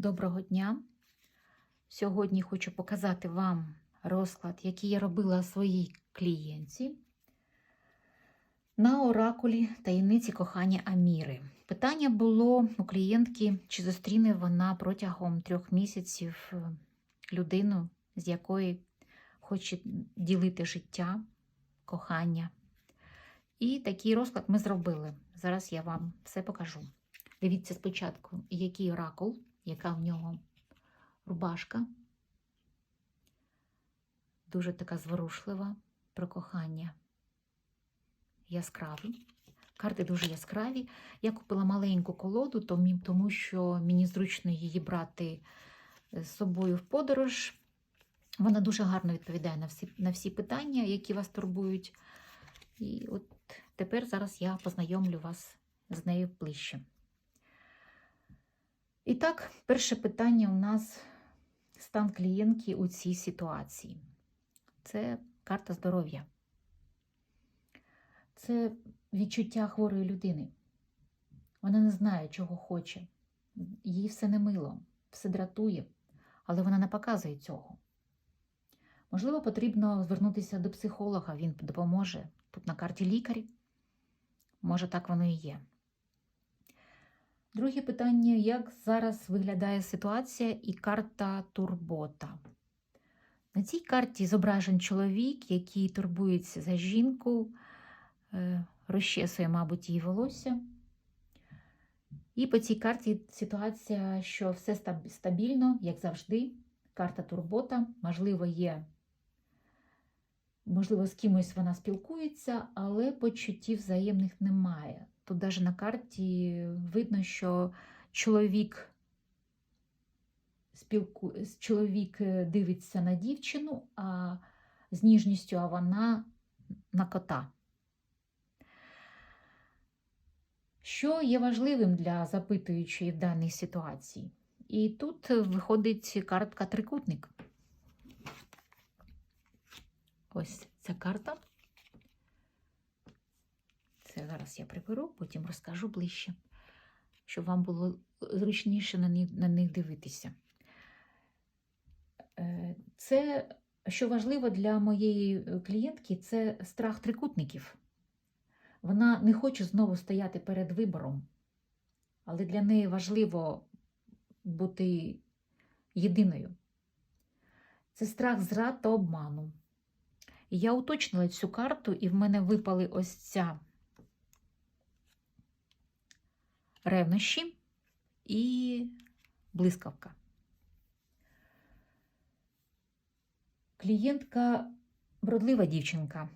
Доброго дня! Сьогодні хочу показати вам розклад, який я робила своїй клієнтці на оракулі таємниці кохання Аміри. Питання було у клієнтки, чи зустріне вона протягом трьох місяців е, людину, з якої хоче ділити життя, кохання. І такий розклад ми зробили. Зараз я вам все покажу. Дивіться спочатку, який оракул, яка в нього рубашка. Дуже така зворушлива про кохання. Яскравий. Карти дуже яскраві. Я купила маленьку колоду, тому- що мені зручно її брати з собою в подорож. Вона дуже гарно відповідає на всі, на всі питання, які вас турбують. І от тепер зараз я познайомлю вас з нею ближче. І так, перше питання у нас стан клієнтки у цій ситуації. Це карта здоров'я. Це відчуття хворої людини. Вона не знає, чого хоче. Їй все не мило, все дратує, але вона не показує цього. Можливо, потрібно звернутися до психолога, він допоможе. Тут на карті лікарі. Може, так воно і є. Друге питання: як зараз виглядає ситуація і карта турбота? На цій карті зображен чоловік, який турбується за жінку, е, розчесує, мабуть, її волосся. І по цій карті ситуація, що все стабільно, як завжди. Карта турбота, можливо, є, можливо, з кимось вона спілкується, але почуттів взаємних немає. Тут навіть на карті видно, що чоловік, спілку... чоловік е, дивиться на дівчину, а з ніжністю, а вона на кота. Що є важливим для запитуючої в даній ситуації? І тут виходить картка трикутник. Ось ця карта. Це зараз я приберу, потім розкажу ближче, щоб вам було зручніше на них, дивитися. Е, Це, що важливо для моєї клієнтки, це страх трикутників. Вона не хоче знову стояти перед вибором, але для неї важливо бути єдиною. Це страх зрад та обману. І я уточнила цю карту, і в мене випали ось ця ревнощі і блискавка. Клієнтка вродлива дівчинка,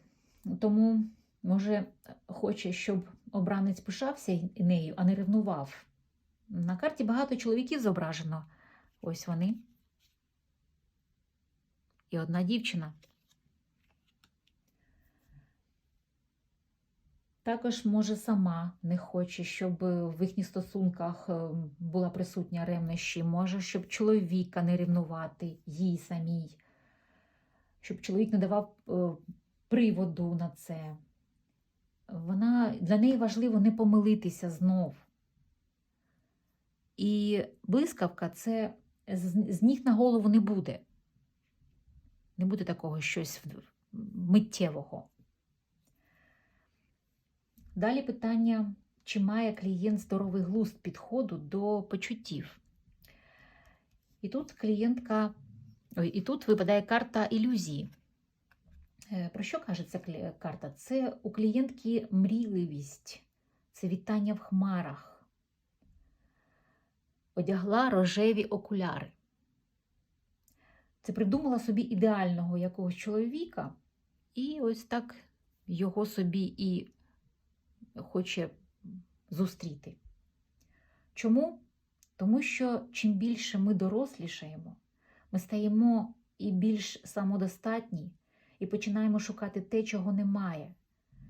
тому, може, хоче, щоб обранець пишався нею, а не ревнував. На карті багато чоловіків зображено. Ось вони. І одна дівчина. Також, може, сама не хоче, щоб в їхніх стосунках е, була присутня ревнощі, може, щоб чоловіка не ревнувати їй самій, щоб чоловік не давав е, приводу на це. Вона, Для неї важливо не помилитися знов. І блискавка це з ніг на голову не буде. Не буде такого щось миттєвого. Далі питання, чи має клієнт здоровий глузд підходу до почуттів. І тут клієнтка, ой, і тут випадає карта ілюзії. Е, Про що каже ця карта? Це у клієнтки мрійливість, це вітання в хмарах. Одягла рожеві окуляри. Це придумала собі ідеального якогось чоловіка, і ось так його собі і хоче зустріти. Чому? Тому що чим більше ми дорослішаємо, ми стаємо і більш самодостатні, і починаємо шукати те, чого немає,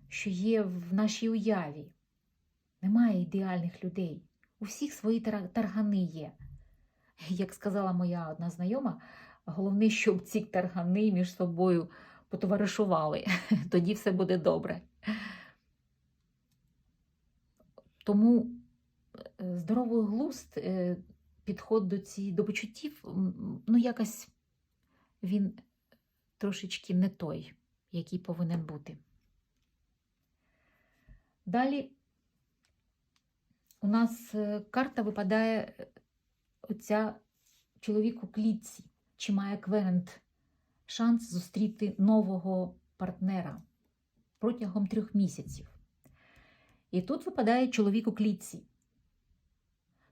що є в нашій уяві. Немає ідеальних людей. У всіх свої таргани є. Як сказала моя одна знайома, головне, щоб ці таргани між собою потоваришували. Тоді все буде добре. Тому е, здоровий глузд е, підход до ці, до почуттів, ну, якось він трошечки не той, який повинен бути. Далі у нас е, карта випадає оця чоловік у клітці, чи має Квент шанс зустріти нового партнера протягом трьох місяців. І тут випадає чоловік у клітці.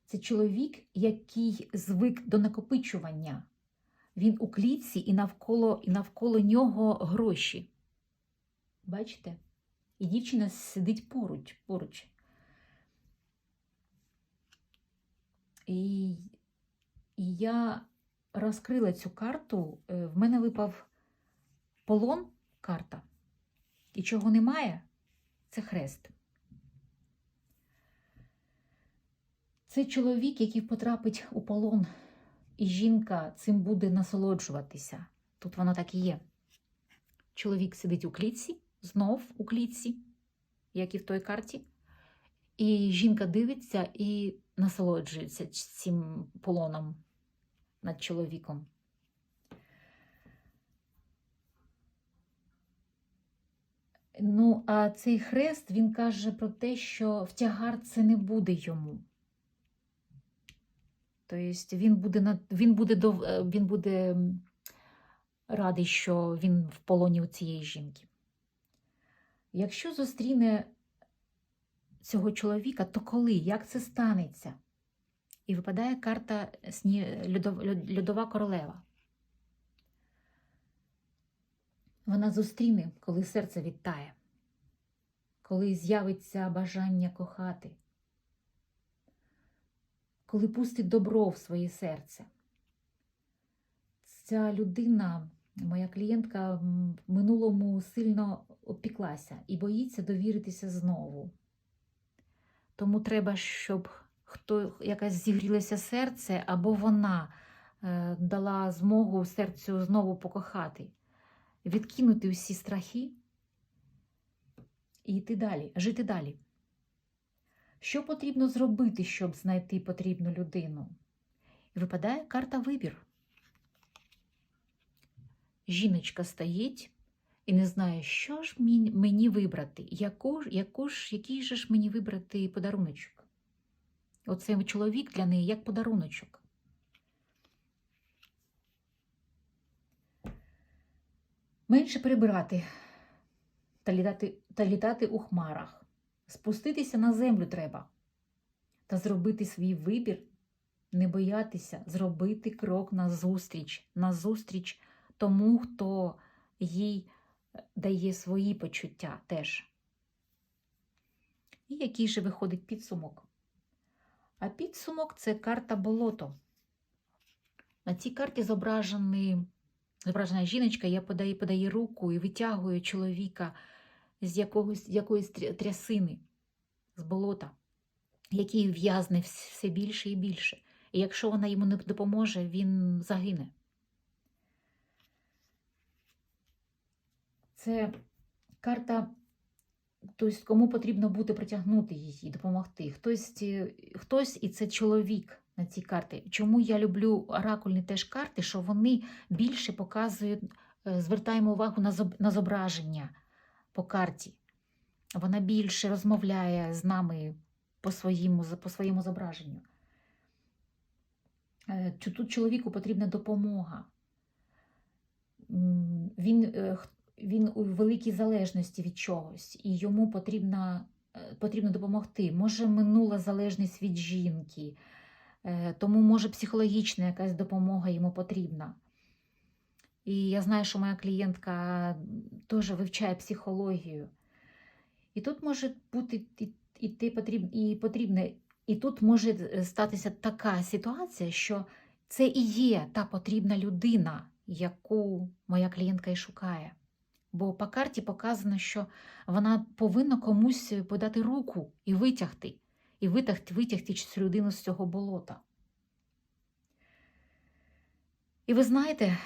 Це чоловік, який звик до накопичування. Він у клітці і навколо, і навколо нього гроші. Бачите? І дівчина сидить поруч. поруч. І, і я розкрила цю карту. е, В мене випав полон карта. І чого немає, це хрест. Це чоловік, який потрапить у полон, і жінка цим буде насолоджуватися. Тут воно так і є. Чоловік сидить у клітці, знов у клітці, як і в той карті. І жінка дивиться і насолоджується цим полоном над чоловіком. Ну, а цей хрест він каже про те, що в тягар це не буде йому. Тобто він буде він буде дов- е, він буде радий, що він в полоні у цієї жінки. Якщо зустріне цього чоловіка, то коли? Як це станеться? І випадає карта сні- льодов- льод- льодова королева. Вона зустріне, коли серце відтає, коли з'явиться бажання кохати, коли пустить добро в своє серце. Ця людина, моя клієнтка, в минулому сильно опіклася і боїться довіритися знову. Тому треба, щоб хто якось зігрілося серце, або вона е, дала змогу серцю знову покохати, відкинути всі страхи і йти далі, жити далі. Що потрібно зробити, щоб знайти потрібну людину? І випадає карта вибір. Жіночка стоїть і не знає, що ж мені- вибрати, яку, яку ж, який же ж мені вибрати подаруночок. Оцей чоловік для неї як подаруночок. Менше прибирати та літати, та літати у хмарах. Спуститися на землю треба та зробити свій вибір, не боятися зробити крок назустріч, назустріч тому, хто їй е, дає свої почуття теж. І який же виходить підсумок? А підсумок це карта болото. На цій карті зображена жіночка, я подає, подає руку і витягує чоловіка з якогось, якоїсь трясини, з болота, який в'язне все більше і більше. І якщо вона йому не допоможе, він загине. Це карта, тобто кому потрібно буде притягнути її, допомогти. Хтось, е, хтось і це чоловік на цій карті. Чому я люблю оракульні теж карти, що вони більше показують, е, звертаємо увагу на зображення по карті. Вона більше розмовляє з нами по своєму, по своєму зображенню. Е, Тут чоловіку потрібна допомога. Він, е, він у великій залежності від чогось, і йому потрібно, е, потрібно допомогти. Може, минула залежність від жінки, тому може психологічна якась допомога йому потрібна. І я знаю, що моя клієнтка теж вивчає психологію. І тут може бути і, те потріб, і потрібне, і тут може е, статися така ситуація, що це і є та потрібна людина, яку моя клієнтка і шукає. Бо по карті показано, що вона повинна комусь подати руку і витягти, і витягти, витягти цю людину з цього болота. І ви знаєте,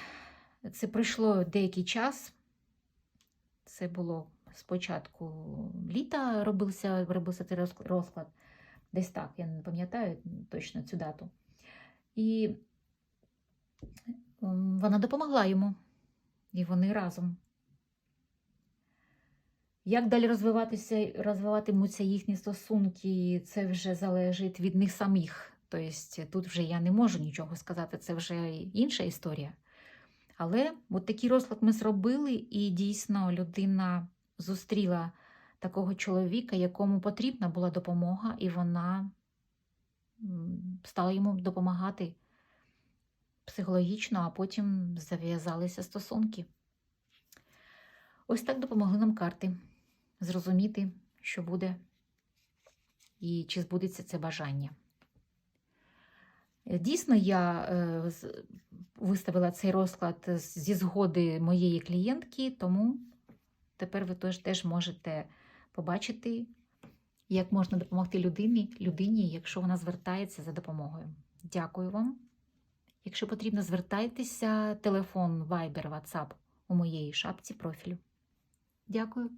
це пройшло деякий час. Це було спочатку літа робився, робився цей розклад. Десь так, я не пам'ятаю точно цю дату. І вона допомогла йому. І вони разом. Як далі розвиватися, розвиватимуться їхні стосунки, це вже залежить від них самих. Тобто тут вже я не можу нічого сказати, це вже інша історія. Але от такий розклад ми зробили, і дійсно людина зустріла такого чоловіка, якому потрібна була допомога, і вона стала йому допомагати психологічно, а потім зав'язалися стосунки. Ось так допомогли нам карти зрозуміти, що буде і чи збудеться це бажання. Е, Дійсно, я е, виставила цей розклад зі згоди моєї клієнтки, тому тепер ви теж, можете побачити, як можна допомогти людині, людині, якщо вона звертається за допомогою. Дякую вам. Якщо потрібно, звертайтеся, телефон Viber, WhatsApp у моєї шапці профілю. Дякую.